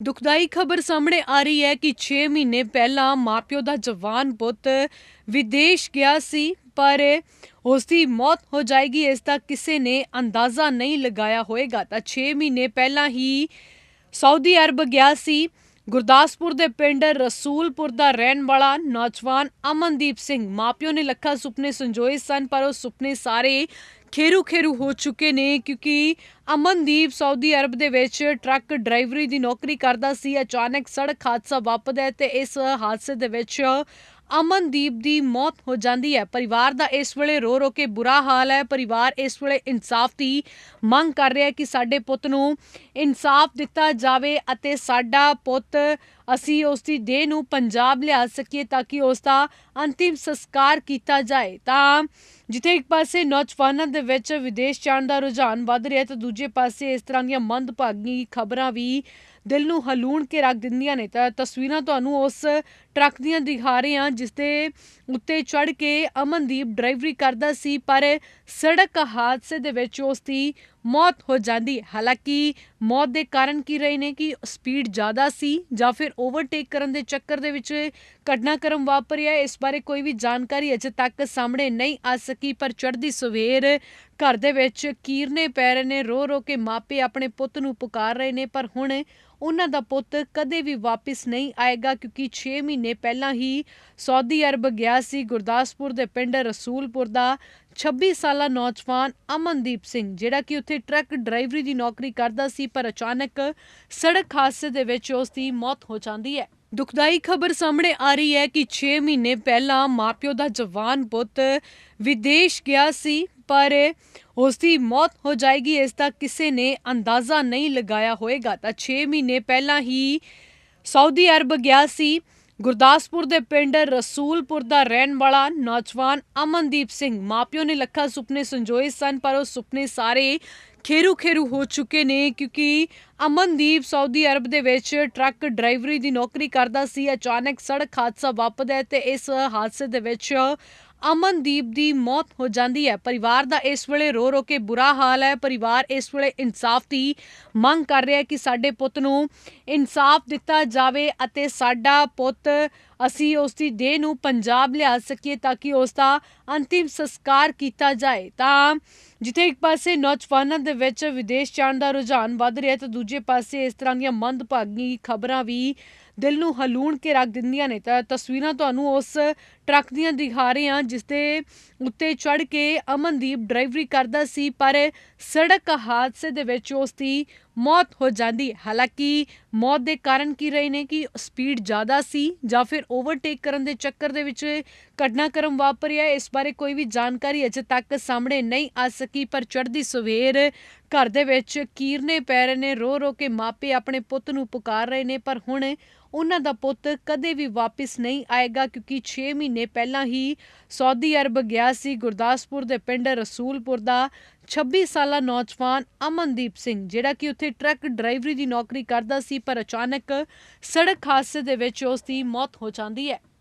ਦੁਖਦਾਈ ਖਬਰ ਸਾਹਮਣੇ ਆ ਰਹੀ ਹੈ ਕਿ 6 ਮਹੀਨੇ ਪਹਿਲਾਂ ਮਾਪਿਓ ਦਾ ਜਵਾਨ ਪੁੱਤ ਵਿਦੇਸ਼ ਗਿਆ ਸੀ, ਪਰ ਉਸ ਦੀ ਮੌਤ ਹੋ ਜਾਏਗੀ, ਇਸ ਦਾ ਕਿਸੇ ਨੇ ਅੰਦਾਜ਼ਾ ਨਹੀਂ ਲਗਾਇਆ ਹੋਵੇਗਾ ਤਾਂ 6 ਮਹੀਨੇ ਪਹਿਲਾਂ ਹੀ ਸਾਊਦੀ ਅਰਬ ਗਿਆ ਸੀ। ਗੁਰਦਾਸਪੁਰ ਦੇ ਪਿੰਡ ਰਸੂਲਪੁਰ ਦਾ ਰਹਿਣ ਵਾਲਾ ਨੌਜਵਾਨ ਅਮਨਦੀਪ ਸਿੰਘ ਮਾਪਿਓ ਨੇ ਲੱਖਾਂ ਸੁਪਨੇ ਸੰਜੋਏ ਸਨ, ਪਰ ਉਹ ਸੁਪਨੇ ਸਾਰੇ ਖੇਰੂ ਖੇਰੂ ਹੋ ਚੁੱਕੇ ਨੇ ਕਿਉਂਕਿ ਅਮਨਦੀਪ ਸਾਊਦੀ ਅਰਬ ਦੇ ਵਿੱਚ ਟਰੱਕ ਡਰਾਈਵਰੀ ਦੀ ਨੌਕਰੀ ਕਰਦਾ ਸੀ। ਅਚਾਨਕ ਸੜਕ ਹਾਦਸਾ ਵਾਪਰਦਾ ਹੈ ਤੇ ਇਸ ਹਾਦਸੇ ਦੇ ਵਿੱਚ ਅਮਨਦੀਪ ਦੀ ਮੌਤ ਹੋ ਜਾਂਦੀ ਹੈ। ਪਰਿਵਾਰ ਦਾ ਇਸ ਵੇਲੇ ਰੋ ਰੋ ਕੇ ਬੁਰਾ ਹਾਲ ਹੈ। ਪਰਿਵਾਰ ਇਸ ਵੇਲੇ ਇਨਸਾਫ ਦੀ ਮੰਗ ਕਰ ਰਿਹਾ ਹੈ ਕਿ ਸਾਡੇ ਪੁੱਤ ਨੂੰ ਇਨਸਾਫ ਦਿੱਤਾ ਜਾਵੇ ਅਤੇ ਸਾਡਾ ਪੁੱਤ ਅਸੀਂ ਉਸ ਦੀ ਦੇਹ ਨੂੰ ਪੰਜਾਬ ਲਿਆ ਸਕੀਏ ਤਾਂ ਕਿ ਉਸ ਦਾ ਅੰਤਿਮ ਸੰਸਕਾਰ ਕੀਤਾ ਜਾਏ। ਤਾਂ ਜਿੱਥੇ ਇੱਕ ਪਾਸੇ ਨੌਜਵਾਨਾਂ ਦੇ ਵਿੱਚ ਵਿਦੇਸ਼ ਜਾਣ ਦਾ ਰੁਝਾਨ ਵੱਧ ਰਿਹਾ ਤਾਂ ਦੂਜੇ ਪਾਸੇ ਇਸ ਤਰ੍ਹਾਂ ਦੀਆਂ ਮੰਦਭਾਗੀ ਖਬਰਾਂ ਵੀ ਦਿਲ ਨੂੰ ਹਲੂਣ ਕੇ ਰੱਖ ਦਿੰਦੀਆਂ ਨੇ। ਤਾਂ ਤਸਵੀਰਾਂ ਤੁਹਾਨੂੰ ਉਸ ਟਰੱਕ ਦੀਆਂ ਦਿਖਾ ਰਹੇ ਹਾਂ ਜਿਸ ਦੇ ਉੱਤੇ ਚੜ ਕੇ ਅਮਨਦੀਪ ਡਰਾਈਵਰੀ ਕਰਦਾ ਸੀ ਪਰ ਸੜਕ ਹਾਦਸੇ ਦੇ ਵਿੱਚ ਉਸ ਦੀ ਮੌਤ ਹੋ ਜਾਂਦੀ। ਹਾਲਾਂਕਿ ਮੌਤ ਦੇ ਕਾਰਨ ਕੀ ਰਹੇ ਨੇ? ਕਿ ਸਪੀਡ ਜ਼ਿਆਦਾ ਸੀ ਜਾਂ ਫਿਰ ਓਵਰਟੇਕ ਕਰਨ ਦੇ ਚੱਕਰ ਦੇ ਵਿੱਚ ਘਟਨਾਕ੍ਰਮ ਵਾਪਰਿਆ ਇਸ ਬਾਰੇ ਕੋਈ ਵੀ ਜਾਣਕਾਰੀ ਅਜੇ ਤੱਕ ਸਾਹਮਣੇ ਨਹੀਂ ਆ ਸਕੀ, ਪਰ ਚੜ੍ਹਦੀ ਸਵੇਰ ਘਰ ਦੇ ਵਿੱਚ ਕੀਰਨੇ ਪੈ ਰਹੇ ਨੇ। ਰੋ ਰੋ ਕੇ ਮਾਪੇ ਆਪਣੇ ਪੁੱਤ ਨੂੰ ਪੁਕਾਰ ਰਹੇ ਨੇ, ਪਰ ਹੁਣ ਉਹਨਾਂ ਦਾ ਪੁੱਤ ਕਦੇ ਵੀ ਵਾਪਸ ਨਹੀਂ ਆਏਗਾ, ਕਿਉਂਕਿ 6 ਮਹੀਨੇ ਪਹਿਲਾਂ ਹੀ ਸਾਊਦੀ ਅਰਬ ਗਿਆ ਸੀ। ਗੁਰਦਾਸਪੁਰ ਦੇ ਪਿੰਡ ਰਸੂਲਪੁਰ ਦਾ 26 ਸਾਲਾ ਨੌਜਵਾਨ ਅਮਨਦੀਪ ਸਿੰਘ, ਜਿਹੜਾ ਕਿ ਉੱਥੇ ਟਰੱਕ ਡਰਾਈਵਰੀ ਦੀ ਨੌਕਰੀ ਕਰਦਾ ਸੀ, ਪਰ ਅਚਾਨਕ ਸੜਕ ਹਾਦਸੇ ਦੇ ਵਿੱਚ ਉਸ ਦੀ ਮੌਤ ਹੋ ਜਾਂਦੀ ਹੈ। ਦੁਖਦਾਈ ਖਬਰ ਸਾਹਮਣੇ ਆ ਰਹੀ ਹੈ ਕਿ 6 ਮਹੀਨੇ ਪਹਿਲਾਂ ਮਾਪਿਓ ਦਾ ਜਵਾਨ ਪੁੱਤ ਵਿਦੇਸ਼ ਗਿਆ ਸੀ, ਪਰ ਉਸ ਦੀ ਮੌਤ ਹੋ ਜਾਏਗੀ, ਇਸ ਦਾ ਕਿਸੇ ਨੇ ਅੰਦਾਜ਼ਾ ਨਹੀਂ ਲਗਾਇਆ ਹੋਵੇਗਾ ਤਾਂ 6 ਮਹੀਨੇ ਪਹਿਲਾਂ ਹੀ ਸਾਊਦੀ ਅਰਬ ਗਿਆ ਸੀ। ਗੁਰਦਾਸਪੁਰ ਦੇ ਪਿੰਡ ਰਸੂਲਪੁਰ ਦਾ ਰਹਿਣ ਵਾਲਾ ਨੌਜਵਾਨ ਅਮਨਦੀਪ ਸਿੰਘ ਮਾਪਿਓ ਨੇ ਲੱਖਾਂ ਸੁਪਨੇ ਸੰਜੋਏ ਸਨ, ਪਰ ਉਹ ਸੁਪਨੇ ਸਾਰੇ ਖੇਰੂ ਖੇਰੂ ਹੋ ਚੁੱਕੇ ਨੇ ਕਿਉਂਕਿ ਅਮਨਦੀਪ ਸਾਊਦੀ ਅਰਬ ਦੇ ਵਿੱਚ ਟਰੱਕ ਡਰਾਈਵਰੀ ਦੀ ਨੌਕਰੀ ਕਰਦਾ ਸੀ। ਅਚਾਨਕ ਸੜਕ ਹਾਦਸਾ ਵਾਪਰਦਾ ਹੈ ਤੇ ਇਸ ਹਾਦਸੇ ਦੇ ਵਿੱਚ ਅਮਨਦੀਪ ਦੀ ਮੌਤ ਹੋ ਜਾਂਦੀ ਹੈ। ਪਰਿਵਾਰ ਦਾ ਇਸ ਵੇਲੇ ਰੋ ਰੋ ਕੇ ਬੁਰਾ ਹਾਲ ਹੈ। ਪਰਿਵਾਰ ਇਸ ਵੇਲੇ ਇਨਸਾਫ ਦੀ ਮੰਗ ਕਰ ਰਿਹਾ ਹੈ ਕਿ ਸਾਡੇ ਪੁੱਤ ਨੂੰ ਇਨਸਾਫ ਦਿੱਤਾ ਜਾਵੇ ਅਤੇ ਸਾਡਾ ਪੁੱਤ ਅਸੀਂ ਉਸ ਦੀ ਦੇਹ ਨੂੰ ਪੰਜਾਬ ਲਿਆ ਸਕੀਏ ਤਾਂ ਕਿ ਉਸ ਦਾ ਅੰਤਿਮ ਸੰਸਕਾਰ ਕੀਤਾ ਜਾਏ। ਤਾਂ ਜਿੱਥੇ ਇੱਕ ਪਾਸੇ ਨੌਜਵਾਨਾਂ ਦੇ ਵਿੱਚ ਵਿਦੇਸ਼ ਜਾਣ ਦਾ ਰੁਝਾਨ ਵੱਧ ਰਿਹਾ ਤਾਂ ਦੂਜੇ ਪਾਸੇ ਇਸ ਤਰ੍ਹਾਂ ਦੀਆਂ ਮੰਦਭਾਗੀ ਖਬਰਾਂ ਵੀ ਦਿਲ ਨੂੰ ਹਲੂਣ ਕੇ ਰੱਖ ਦਿੰਦੀਆਂ ਨੇ। ਤਾਂ ਤਸਵੀਰਾਂ ਤੁਹਾਨੂੰ ਉਸ ਟਰੱਕ ਦੀਆਂ ਦਿਖਾ ਰਹੇ ਹਾਂ ਜਿਸ ਦੇ ਉੱਤੇ ਚੜ ਕੇ ਅਮਨਦੀਪ ਡਰਾਈਵਰੀ ਕਰਦਾ ਸੀ, ਪਰ ਸੜਕ ਹਾਦਸੇ ਦੇ ਵਿੱਚ ਉਸ ਦੀ ਮੌਤ ਹੋ ਜਾਂਦੀ। ਹਾਲਾਂਕਿ ਮੌਤ ਦੇ ਕਾਰਨ ਕੀ ਰਹੇ ਨੇ? ਕਿ ਸਪੀਡ ਜ਼ਿਆਦਾ ਸੀ ਜਾਂ ਫਿਰ ਓਵਰਟੇਕ ਕਰਨ ਦੇ ਚੱਕਰ ਦੇ ਵਿੱਚ ਘਟਨਾਕ੍ਰਮ ਵਾਪਰਿਆ ਇਸ ਬਾਰੇ ਕੋਈ ਵੀ ਜਾਣਕਾਰੀ ਅਜੇ ਤੱਕ ਸਾਹਮਣੇ ਨਹੀਂ ਆ ਸਕੀ, ਪਰ ਚੜ੍ਹਦੀ ਸਵੇਰ ਘਰ ਦੇ ਵਿੱਚ ਕੀਰਨੇ ਪੈ ਰਹੇ ਨੇ। ਰੋ ਰੋ ਕੇ ਮਾਪੇ ਆਪਣੇ ਪੁੱਤ ਨੂੰ ਪੁਕਾਰ ਰਹੇ ਨੇ, ਪਰ ਹੁਣ ਉਹਨਾਂ ਦਾ ਪੁੱਤ ਕਦੇ ਵੀ ਵਾਪਸ ਨਹੀਂ ਆਏਗਾ, ਕਿਉਂਕਿ 6 ਮਹੀਨੇ ਪਹਿਲਾਂ ਹੀ ਸਾਊਦੀ ਅਰਬ ਗਿਆ ਸੀ। ਗੁਰਦਾਸਪੁਰ ਦੇ ਪਿੰਡ ਰਸੂਲਪੁਰ ਦਾ 26 ਸਾਲਾ ਨੌਜਵਾਨ ਅਮਨਦੀਪ ਸਿੰਘ, ਜਿਹੜਾ ਕਿ ਉੱਥੇ ਟਰੱਕ ਡਰਾਈਵਰੀ ਦੀ ਨੌਕਰੀ ਕਰਦਾ ਸੀ, ਪਰ ਅਚਾਨਕ ਸੜਕ ਹਾਦਸੇ ਦੇ ਵਿੱਚ ਉਸ ਦੀ ਮੌਤ ਹੋ ਜਾਂਦੀ ਹੈ।